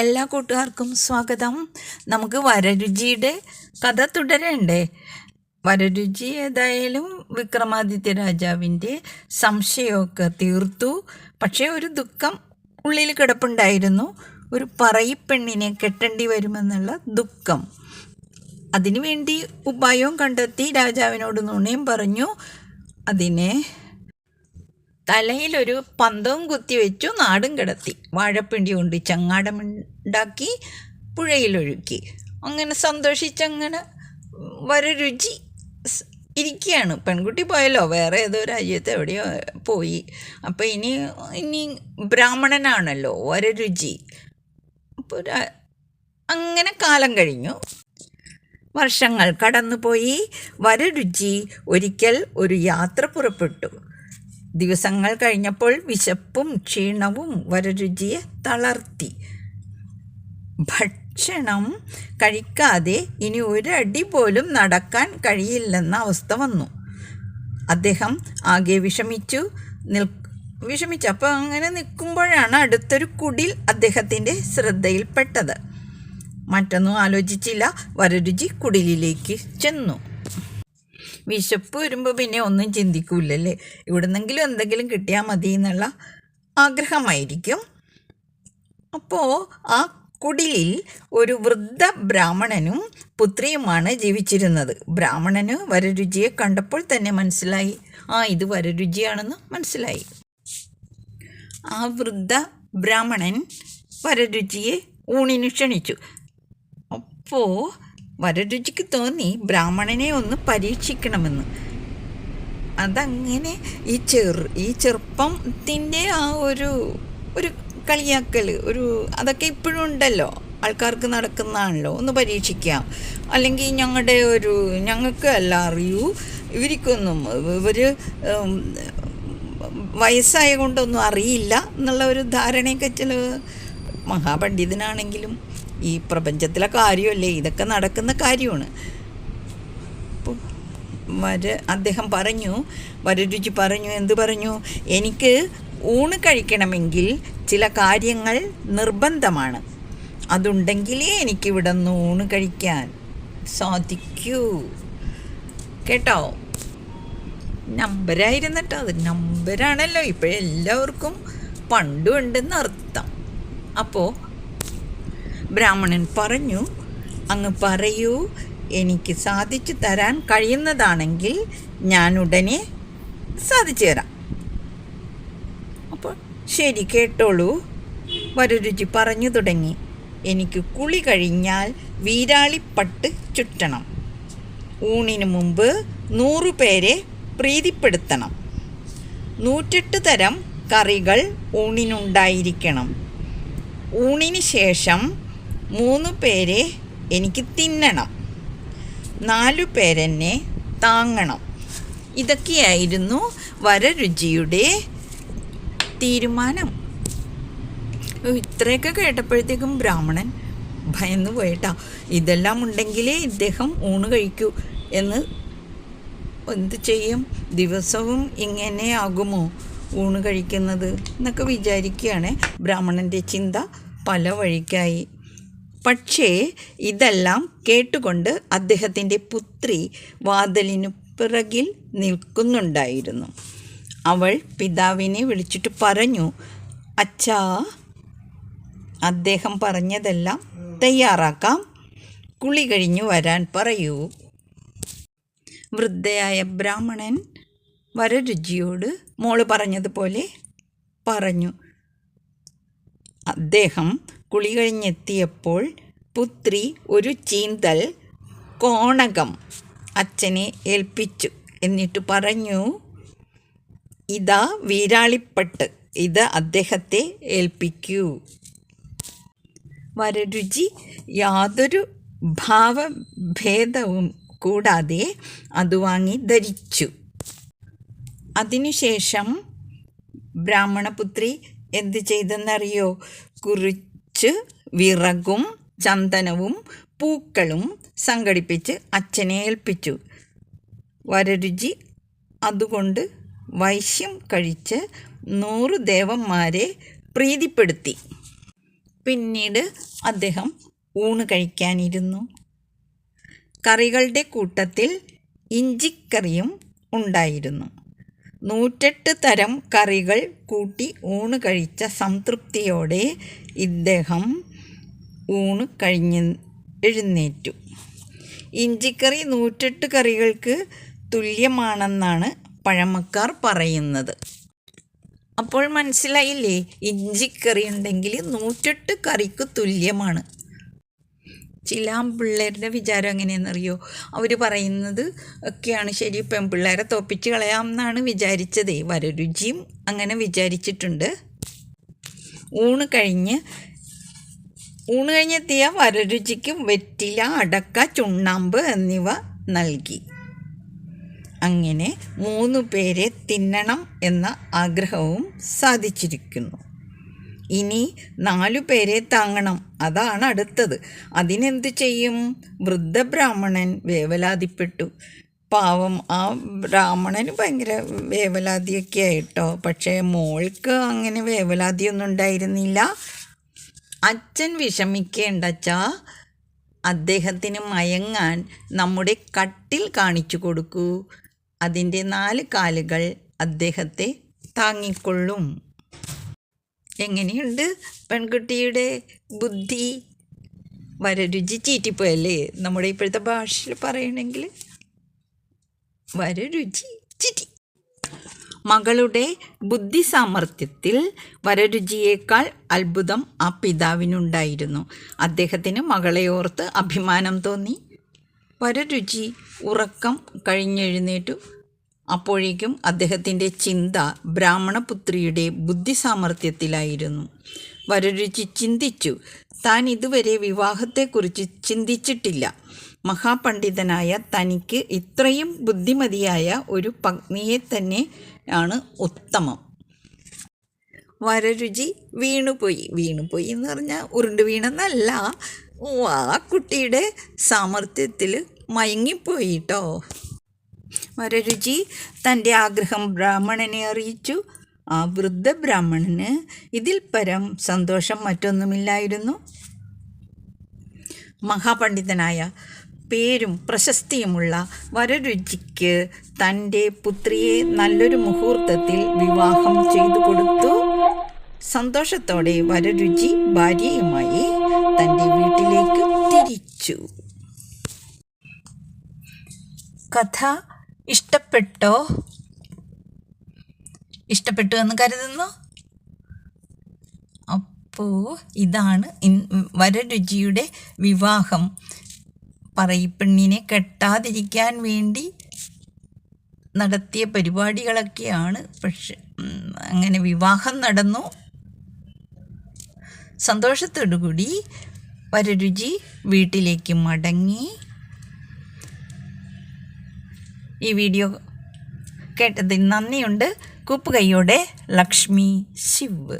എല്ലാ കൂട്ടുകാർക്കും സ്വാഗതം. നമുക്ക് വരരുചിയുടെ കഥ തുടരണ്ടേ? വരരുചി ഏതായാലും വിക്രമാദിത്യ രാജാവിന്റെ സംശയമൊക്കെ തീർത്തു. പക്ഷേ ഒരു ദുഃഖം ഉള്ളിൽ കിടപ്പുണ്ടായിരുന്നു. ഒരു പറയിപ്പെണ്ണിനെ കെട്ടേണ്ടി വരുമെന്നുള്ള ദുഃഖം. അതിനുവേണ്ടി ഉപായവും കണ്ടെത്തി രാജാവിനോട് നുണയും പറഞ്ഞു. അതിനെ തലയിലൊരു പന്തവും കുത്തി വെച്ചു നാടും കിടത്തി. വാഴപ്പിണ്ടി കൊണ്ട് ചങ്ങാടമുണ്ടാക്കി പുഴയിലൊഴുക്കി അങ്ങനെ സന്തോഷിച്ചങ്ങനെ വര രുചി ഇരിക്കുകയാണ്. പെൺകുട്ടി പോയല്ലോ വേറെ ഏതോ രാജ്യത്ത് എവിടെയോ പോയി. അപ്പോൾ ഇനി ഇനി ബ്രാഹ്മണനാണല്ലോ വര വരരുചി അപ്പോൾ അങ്ങനെ കാലം കഴിഞ്ഞു. വർഷങ്ങൾ കടന്നുപോയി. വരരുചി ഒരിക്കൽ ഒരു യാത്ര പുറപ്പെട്ടു. ദിവസങ്ങൾ കഴിഞ്ഞപ്പോൾ വിശപ്പും ക്ഷീണവും വരരുചിയെ തളർത്തി. ഭക്ഷണം കഴിക്കാതെ ഇനി ഒരടി പോലും നടക്കാൻ കഴിയില്ലെന്ന അവസ്ഥ വന്നു. അദ്ദേഹം ആകെ വിഷമിച്ചു. നിൽ വിഷമിച്ചു. അപ്പോൾ അങ്ങനെ നിൽക്കുമ്പോഴാണ് അടുത്തൊരു കുടിൽ അദ്ദേഹത്തിന്റെ ശ്രദ്ധയിൽപ്പെട്ടത്. മറ്റൊന്നും ആലോചിച്ചില്ല. വരരുചി കുടിലിലേക്ക് ചെന്നു. വിശപ്പ് വരുമ്പോൾ പിന്നെ ഒന്നും ചിന്തിക്കൂലല്ലേ? ഇവിടുന്നെങ്കിലും എന്തെങ്കിലും കിട്ടിയാൽ മതി എന്നുള്ള ആഗ്രഹമായിരിക്കും. അപ്പോൾ ആ കുടിലിൽ ഒരു വൃദ്ധ ബ്രാഹ്മണനും പുത്രിയുമാണ് ജീവിച്ചിരുന്നത്. ബ്രാഹ്മണന് വരരുചിയെ കണ്ടപ്പോൾ തന്നെ മനസ്സിലായി. ആ ഇത് വരരുചിയാണെന്ന് മനസ്സിലായി. ആ വൃദ്ധ ബ്രാഹ്മണൻ വരരുചിയെ ഊണിന് ക്ഷണിച്ചു. അപ്പോൾ വരരുചിക്ക് തോന്നി ബ്രാഹ്മണനെ ഒന്ന് പരീക്ഷിക്കണമെന്ന്. അതങ്ങനെ ഈ ചെറു ഈ ചെറുപ്പത്തിന്റെ ആ ഒരു ഒരു കളിയാക്കൽ ഒരു അതൊക്കെ ഇപ്പോഴും ഉണ്ടല്ലോ. ആൾക്കാർക്ക് നടക്കുന്നതാണല്ലോ. ഒന്ന് പരീക്ഷിക്കാം. അല്ലെങ്കിൽ ഞങ്ങളുടെ ഒരു ഞങ്ങൾക്ക് അല്ല അറിയൂ. ഇവർക്കൊന്നും ഇവർ വയസ്സായ കൊണ്ടൊന്നും അറിയില്ല എന്നുള്ള ഒരു ധാരണയൊക്കെ ചില മഹാപണ്ഡിതനാണെങ്കിലും ഈ പ്രപഞ്ചത്തിലെ കാര്യമല്ലേ? ഇതൊക്കെ നടക്കുന്ന കാര്യമാണ്. വര അദ്ദേഹം പറഞ്ഞു വരരുചി പറഞ്ഞു എന്ത് പറഞ്ഞു? എനിക്ക് ഊണ് കഴിക്കണമെങ്കിൽ ചില കാര്യങ്ങൾ നിർബന്ധമാണ്. അതുണ്ടെങ്കിലേ എനിക്കിവിടെ നിന്ന് ഊണ് കഴിക്കാൻ സാധിക്കൂ. കേട്ടോ? നമ്പരായിരുന്നു കേട്ടോ അത്. നമ്പരാണല്ലോ. ഇപ്പോഴെല്ലാവർക്കും പണ്ടുണ്ടെന്ന് അർത്ഥം അപ്പോൾ ബ്രാഹ്മണൻ പറഞ്ഞു അങ്ങ് പറയൂ എനിക്ക് സാധിച്ചു തരാൻ കഴിയുന്നതാണെങ്കിൽ ഞാൻ ഉടനെ സാധിച്ചു തരാം. അപ്പോൾ ശരി കേട്ടോളൂ. വരരുചി പറഞ്ഞു തുടങ്ങി. എനിക്ക് കുളി കഴിഞ്ഞാൽ വീരാളിപ്പട്ട് ചുറ്റണം. ഊണിന് മുമ്പ് നൂറു പേരെ പ്രീതിപ്പെടുത്തണം. നൂറ്റെട്ട് തരം കറികൾ ഊണിനുണ്ടായിരിക്കണം. ഊണിന് ശേഷം മൂന്ന് പേരെ എനിക്ക് തിന്നണം. നാലു പേരെന്നെ താങ്ങണം. ഇതൊക്കെയായിരുന്നു വരരുചിയുടെ തീരുമാനം. ഇത്രയൊക്കെ കേട്ടപ്പോഴത്തേക്കും ബ്രാഹ്മണൻ ഭയന്നു പോയിട്ടാ ഇതെല്ലാം ഉണ്ടെങ്കിലേ ഇദ്ദേഹം ഊണ് കഴിക്കൂ. എന്ന് എന്ത് ചെയ്യും? ദിവസവും ഇങ്ങനെ ആകുമോ ഊണ് കഴിക്കുന്നത്? എന്നൊക്കെ വിചാരിക്കുകയാണ് ബ്രാഹ്മണന്റെ ചിന്ത പല വഴിക്കായി. പക്ഷേ ഇതെല്ലാം കേട്ടുകൊണ്ട് അദ്ദേഹത്തിന്റെ പുത്രി വാതിലിനു പിറകിൽ നിൽക്കുന്നുണ്ടായിരുന്നു. അവൾ പിതാവിനെ വിളിച്ചിട്ട് പറഞ്ഞു അച്ഛാ അദ്ദേഹം പറഞ്ഞതെല്ലാം തയ്യാറാക്കാം. കുളി കഴിഞ്ഞു വരാൻ പറയൂ. വൃദ്ധയായ ബ്രാഹ്മണൻ വരരുചിയോട് മോൾ പറഞ്ഞതുപോലെ പറഞ്ഞു അദ്ദേഹം കുളി കഴിഞ്ഞെത്തിയപ്പോൾ പുത്രി ഒരു ചീന്തൽ കോണകം അച്ഛനെ ഏൽപ്പിച്ചു. എന്നിട്ട് പറഞ്ഞു ഇതാ വീരാളിപ്പട്ട് ഇത് അദ്ദേഹത്തെ ഏൽപ്പിക്കൂ. വരരുചി യാതൊരു ഭാവഭേദവും കൂടാതെ അത് വാങ്ങി ധരിച്ചു. അതിനുശേഷം ബ്രാഹ്മണപുത്രി എന്ത് ചെയ്തെന്നറിയോ? വിറകും ചന്ദനവും പൂക്കളും സംഘടിപ്പിച്ച് അച്ഛനെ ഏൽപ്പിച്ചു. വരരുചി അതുകൊണ്ട് വൈശ്യം കഴിച്ച് നൂറ് ദേവന്മാരെ പ്രീതിപ്പെടുത്തി. പിന്നീട് അദ്ദേഹം ഊണ് കഴിക്കാനിരുന്നു. കറികളുടെ കൂട്ടത്തിൽ ഇഞ്ചിക്കറിയും ഉണ്ടായിരുന്നു. നൂറ്റെട്ട് തരം കറികൾ കൂട്ടി ഊണ് കഴിച്ച സംതൃപ്തിയോടെ ഇദ്ദേഹം ഊണ് കഴിഞ്ഞ് എഴുന്നേറ്റു. ഇഞ്ചിക്കറി നൂറ്റെട്ട് കറികൾക്ക് തുല്യമാണെന്നാണ് പഴമക്കാർ പറയുന്നത്. അപ്പോൾ മനസ്സിലായില്ലേ? ഇഞ്ചിക്കറി ഉണ്ടെങ്കിൽ നൂറ്റെട്ട് കറിക്ക് തുല്യമാണ്. ചില പിള്ളേരുടെ വിചാരം എങ്ങനെയെന്നറിയോ അവർ പറയുന്നത് ഒക്കെയാണ്. ശരി പെൺപിള്ളേരെ തോപ്പിച്ച് കളയാം എന്നാണ് വിചാരിച്ചതേ. വരരുചിയും അങ്ങനെ വിചാരിച്ചിട്ടുണ്ട്. ഊണ് കഴിഞ്ഞ് ഊണ് കഴിഞ്ഞെത്തിയ വരരുചിക്ക് വെറ്റില അടക്ക ചുണ്ണാമ്പ് എന്നിവ നൽകി. അങ്ങനെ മൂന്ന് പേരെ തിന്നണം എന്ന ആഗ്രഹവും സാധിച്ചിരിക്കുന്നു. ഇനി നാലു പേരെ താങ്ങണം അതാണ് അടുത്തത്. അതിനെന്ത് ചെയ്യും? വൃദ്ധബ്രാഹ്മണൻ വേവലാതിപ്പെട്ടു. പാവം ആ ബ്രാഹ്മണന് ഭയങ്കര വേവലാതിയൊക്കെ ആയിട്ടോ. പക്ഷേ മോൾക്ക് അങ്ങനെ വേവലാതിയൊന്നും ഉണ്ടായിരുന്നില്ല. അച്ഛൻ വിഷമിക്കേണ്ടച്ചാ അദ്ദേഹത്തിന് മയങ്ങാൻ നമ്മുടെ കട്ടിൽ കാണിച്ചു കൊടുക്കൂ. അതിന്റെ നാല് കാലുകൾ അദ്ദേഹത്തെ താങ്ങിക്കൊള്ളും. എങ്ങനെയുണ്ട് പെൺകുട്ടിയുടെ ബുദ്ധി? വരരുചി ചീറ്റിപ്പോയല്ലേ നമ്മുടെ ഇപ്പോഴത്തെ ഭാഷയിൽ പറയണമെങ്കിൽ വരരുചി ചിരി മകളുടെ ബുദ്ധി സാമർഥ്യത്തിൽ വരരുചിയേക്കാൾ അത്ഭുതം ആ പിതാവിനുണ്ടായിരുന്നു. അദ്ദേഹത്തിന് മകളെ ഓർത്ത് അഭിമാനം തോന്നി. വരരുചി ഉറക്കം കഴിഞ്ഞെഴുന്നേറ്റു. അപ്പോഴേക്കും അദ്ദേഹത്തിന്റെ ചിന്ത ബ്രാഹ്മണപുത്രിയുടെ ബുദ്ധി സാമർഥ്യത്തിലായിരുന്നു വരരുചി ചിന്തിച്ചു. താൻ ഇതുവരെ വിവാഹത്തെക്കുറിച്ച് ചിന്തിച്ചിട്ടില്ല. മഹാപണ്ഡിതനായ തനിക്ക് ഇത്രയും ബുദ്ധിമതിയായ ഒരു പത്നിയെ തന്നെ ആണ് ഉത്തമം. വരരുചി വീണുപോയി. വീണുപോയി എന്ന് പറഞ്ഞാൽ ഉരുണ്ട് വീണെന്നല്ല. ആ കുട്ടിയുടെ സാമർഥ്യത്തിൽ മയങ്ങിപ്പോയി കേട്ടോ വരരുചി തന്റെ ആഗ്രഹം ബ്രാഹ്മണനെ അറിയിച്ചു. ആ വൃദ്ധ ബ്രാഹ്മണന് ഇതിൽ പരം സന്തോഷം മറ്റൊന്നുമില്ലായിരുന്നു. മഹാപണ്ഡിതനായ പേരും പ്രശസ്തിയുമുള്ള വരരുചിക്ക് തന്റെ പുത്രിയെ നല്ലൊരു മുഹൂർത്തത്തിൽ വിവാഹം ചെയ്തു കൊടുത്തു. സന്തോഷത്തോടെ വരരുചി ഭാര്യയുമായി തന്റെ വീട്ടിലേക്ക് തിരിച്ചു. കഥ ഇഷ്ടപ്പെട്ടോ? ഇഷ്ടപ്പെട്ടു എന്ന് കരുതുന്നു. അപ്പോൾ ഇതാണ് വരരുചിയുടെ വിവാഹം. പറയിപ്പെണ്ണിനെ കെട്ടാതിരിക്കാൻ വേണ്ടി നടത്തിയ പരിപാടികളൊക്കെയാണ്. പക്ഷെ അങ്ങനെ വിവാഹം നടന്നു. സന്തോഷത്തോടു കൂടി വരരുചി വീട്ടിലേക്ക് മടങ്ങി. ഈ വീഡിയോ കേട്ടതിന് നന്ദിയുണ്ട്. കൂപ്പുകൈയോടെ ലക്ഷ്മി ശിവ്.